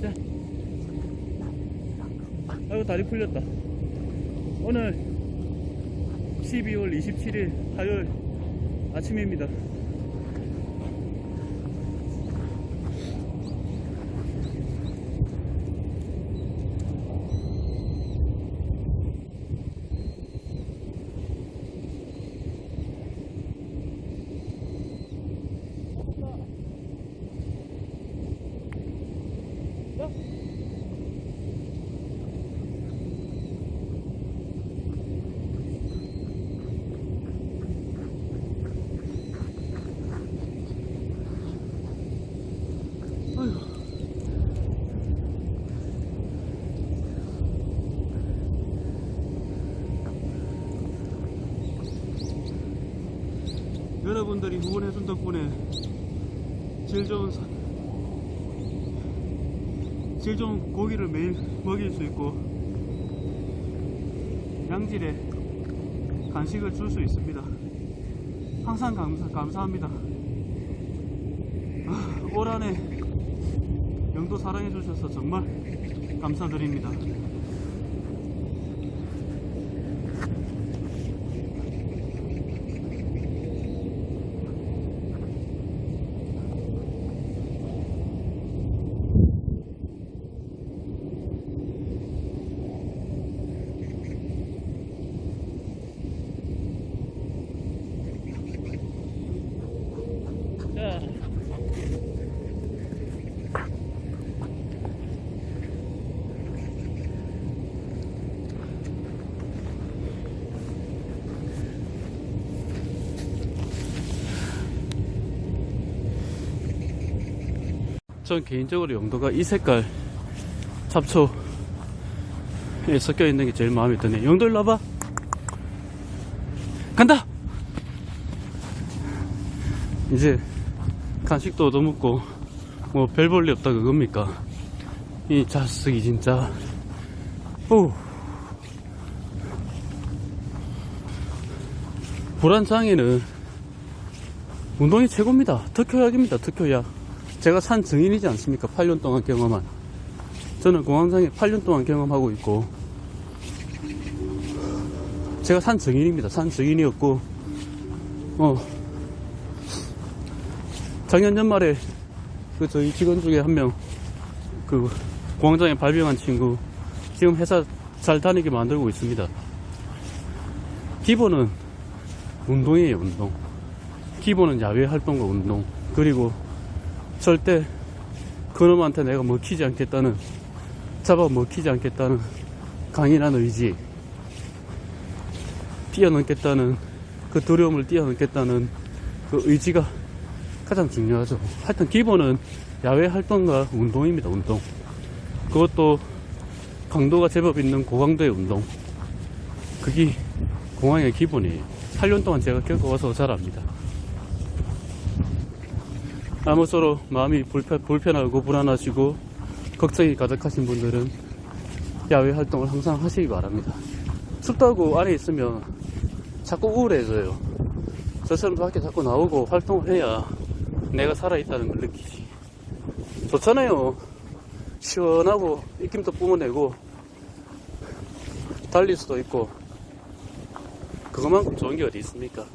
자. 아이고, 다리 풀렸다. 오늘 12월 27일 화요일 아침입니다. 여러분들이 후원해준 덕분에 제일 좋은 사- 제일 좋은 고기를 매일 먹일 수 있고 양질의 간식을 줄 수 있습니다. 항상 감사, 감사합니다. 아, 올 한해 영도 사랑해 주셔서 정말 감사드립니다. 전 개인적으로 영도가 이 색깔 잡초 에 섞여 있는 게 제일 마음에 드네. 영도 일로 와봐. 간다! 이제 간식도 얻어먹고 뭐 별 볼일 없다 그겁니까 이 자식이 진짜 오 불안장애는 운동이 최고입니다 특효약입니다 특효약 제가 산 증인이지 않습니까 8년 동안 경험한 저는 공황장애 8년 동안 경험하고 있고 제가 산 증인입니다 산 증인이었고 어 작년 연말에 그 저희 직원 중에 한 명 그 공황장애 발병한 친구 지금 회사 잘 다니게 만들고 있습니다. 기본은 운동이에요, 운동. 기본은 야외 활동과 운동. 그리고 절대 그놈한테 내가 먹히지 않겠다는, 잡아 먹히지 않겠다는 강인한 의지. 뛰어넘겠다는, 그 두려움을 뛰어넘겠다는 그 의지가 가장 중요하죠. 하여튼 기본은 야외 활동과 운동입니다. 운동. 그것도 강도가 제법 있는 고강도의 운동. 그게 공항의 기본이에요. 8년 동안 제가 겪어와서 잘 압니다. 아무쪼록 마음이 불편, 불편하고 불안하시고 걱정이 가득하신 분들은 야외 활동을 항상 하시기 바랍니다. 춥다고 안에 있으면 자꾸 우울해져요. 저처럼 밖에 자꾸 나오고 활동을 해야 내가 살아있다는 걸 느끼지. 좋잖아요. 시원하고 입김도 뿜어내고 달릴 수도 있고 그것만큼 좋은 게 어디 있습니까?